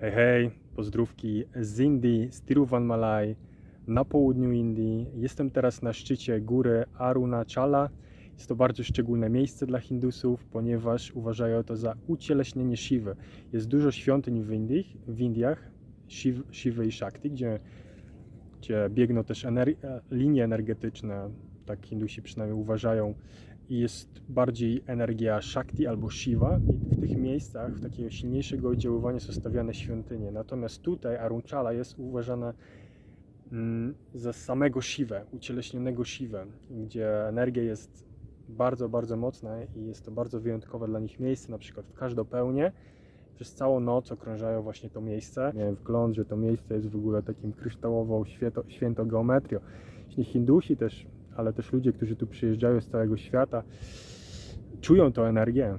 Hej, hej, pozdrówki z Indii, z Tiruvannamalai, na południu Indii. Jestem teraz na szczycie góry Arunachala. Jest to bardzo szczególne miejsce dla Hindusów, ponieważ uważają to za ucieleśnienie Siwy. Jest dużo świątyń w, Indii, w Indiach, Siwy i Shakti, gdzie, gdzie biegną też ener- linie energetyczne, tak Hindusi przynajmniej uważają, jest bardziej energia Shakti albo Shiva i w tych miejscach, w takiego silniejszego oddziaływania są stawiane świątynie. Natomiast tutaj Arunchala jest uważana mm, za samego Shivę, ucieleśnionego Shivę, gdzie energia jest bardzo, bardzo mocna i jest to bardzo wyjątkowe dla nich miejsce, na przykład w każdą pełnię przez całą noc okrążają właśnie to miejsce. Miałem wgląd, że to miejsce jest w ogóle takim kryształową święto, świętą geometrią. Jeśli Hindusi też ale też ludzie, którzy tu przyjeżdżają z całego świata, czują tą energię.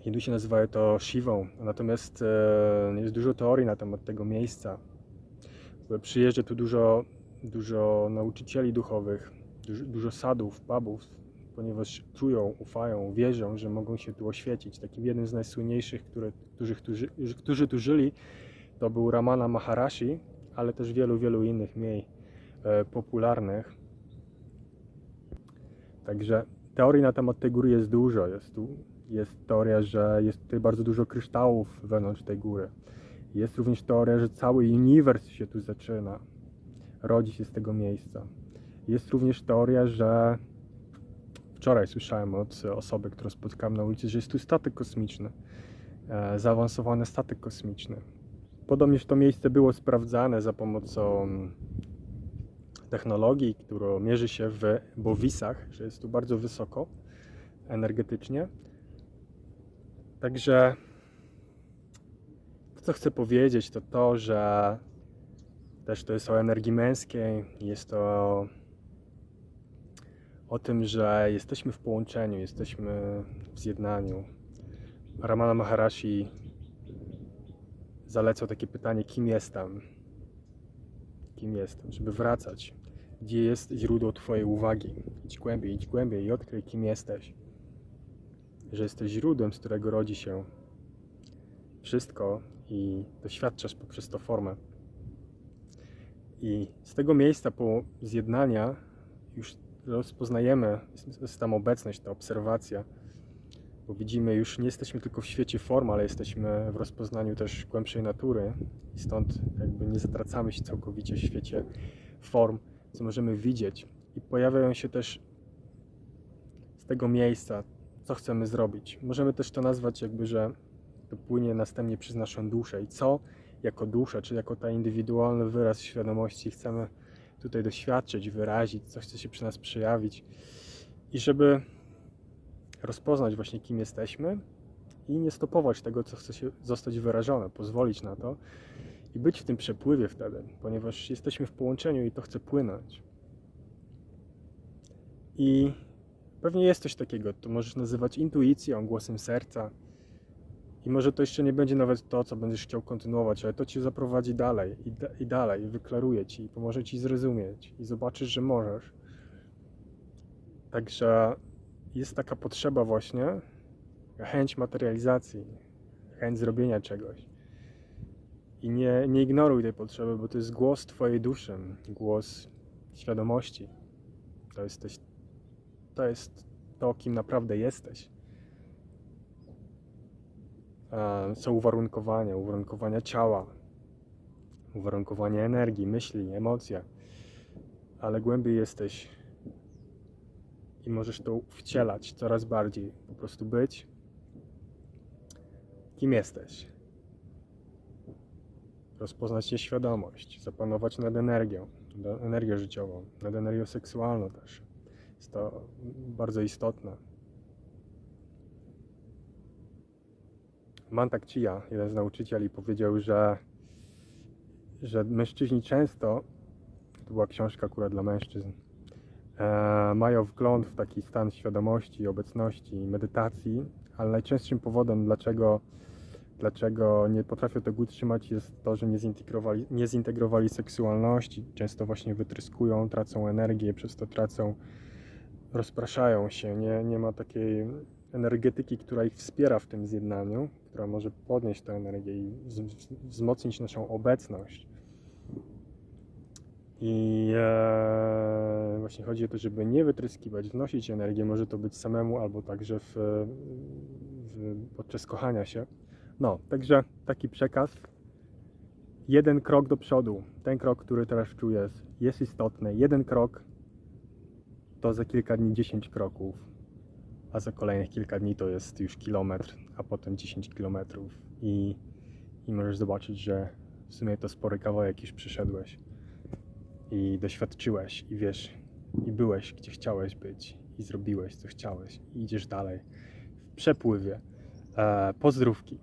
Hindusi nazywają to Shivą, natomiast e, jest dużo teorii na temat tego miejsca. Przyjeżdża tu dużo, dużo nauczycieli duchowych, dużo, dużo sadów, babów, ponieważ czują, ufają, wierzą, że mogą się tu oświecić. Takim jednym z najsłynniejszych, którzy, którzy, którzy tu żyli, to był Ramana Maharashi, ale też wielu, wielu innych mniej e, popularnych. Także teorii na temat tej góry jest dużo. Jest, tu, jest teoria, że jest tutaj bardzo dużo kryształów wewnątrz tej góry. Jest również teoria, że cały uniwers się tu zaczyna, rodzi się z tego miejsca. Jest również teoria, że wczoraj słyszałem od osoby, którą spotkałem na ulicy, że jest tu statek kosmiczny, e, zaawansowany statek kosmiczny. Podobnież to miejsce było sprawdzane za pomocą technologii, która mierzy się w bowisach, że jest tu bardzo wysoko energetycznie. Także to, co chcę powiedzieć, to to, że też to jest o energii męskiej, jest to o tym, że jesteśmy w połączeniu, jesteśmy w zjednaniu. Ramana Maharashi zalecał takie pytanie, kim jestem? Kim jestem, żeby wracać, gdzie jest źródło Twojej uwagi. Idź głębiej, idź głębiej i odkryj, kim jesteś. Że jesteś źródłem, z którego rodzi się wszystko i doświadczasz poprzez to formę. I z tego miejsca po zjednania już rozpoznajemy, jest tam obecność, ta obserwacja, bo widzimy, już nie jesteśmy tylko w świecie form, ale jesteśmy w rozpoznaniu też głębszej natury i stąd jakby nie zatracamy się całkowicie w świecie form, co możemy widzieć. I pojawiają się też z tego miejsca, co chcemy zrobić. Możemy też to nazwać jakby, że to płynie następnie przez naszą duszę i co jako dusza, czy jako ta indywidualny wyraz świadomości chcemy tutaj doświadczyć, wyrazić, co chce się przy nas przejawić. I żeby rozpoznać właśnie kim jesteśmy i nie stopować tego, co chce się zostać wyrażone, pozwolić na to i być w tym przepływie wtedy, ponieważ jesteśmy w połączeniu i to chce płynąć. I pewnie jest coś takiego, to możesz nazywać intuicją, głosem serca. I może to jeszcze nie będzie nawet to, co będziesz chciał kontynuować, ale to cię zaprowadzi dalej i, da, i dalej, i wyklaruje ci, i pomoże ci zrozumieć, i zobaczysz, że możesz. Także jest taka potrzeba właśnie, chęć materializacji, chęć zrobienia czegoś. I nie, nie ignoruj tej potrzeby, bo to jest głos Twojej duszy, głos świadomości. To, jesteś, to jest to, kim naprawdę jesteś. Są uwarunkowania, uwarunkowania ciała, uwarunkowania energii, myśli, emocje, ale głębiej jesteś i możesz to wcielać coraz bardziej, po prostu być kim jesteś. Rozpoznać nieświadomość, zapanować nad energią, nad energią życiową, nad energią seksualną też. Jest to bardzo istotne. Mantak Chia, jeden z nauczycieli, powiedział, że, że mężczyźni często, to była książka akurat dla mężczyzn, e, mają wgląd w taki stan świadomości, obecności, medytacji, ale najczęstszym powodem, dlaczego, dlaczego nie potrafią tego utrzymać, jest to, że nie zintegrowali, nie zintegrowali seksualności. Często właśnie wytryskują, tracą energię, przez to tracą, rozpraszają się, nie, nie ma takiej energetyki, która ich wspiera w tym zjednaniu, która może podnieść tę energię i wz- wzmocnić naszą obecność. I e, właśnie chodzi o to, żeby nie wytryskiwać, wnosić energię, może to być samemu albo także w, w, podczas kochania się. No, także taki przekaz. Jeden krok do przodu, ten krok, który teraz czujesz, jest istotny. Jeden krok to za kilka dni 10 kroków, a za kolejnych kilka dni to jest już kilometr, a potem 10 kilometrów. I, I możesz zobaczyć, że w sumie to spory kawałek już przyszedłeś i doświadczyłeś i wiesz, i byłeś gdzie chciałeś być i zrobiłeś co chciałeś i idziesz dalej w przepływie. E, pozdrówki.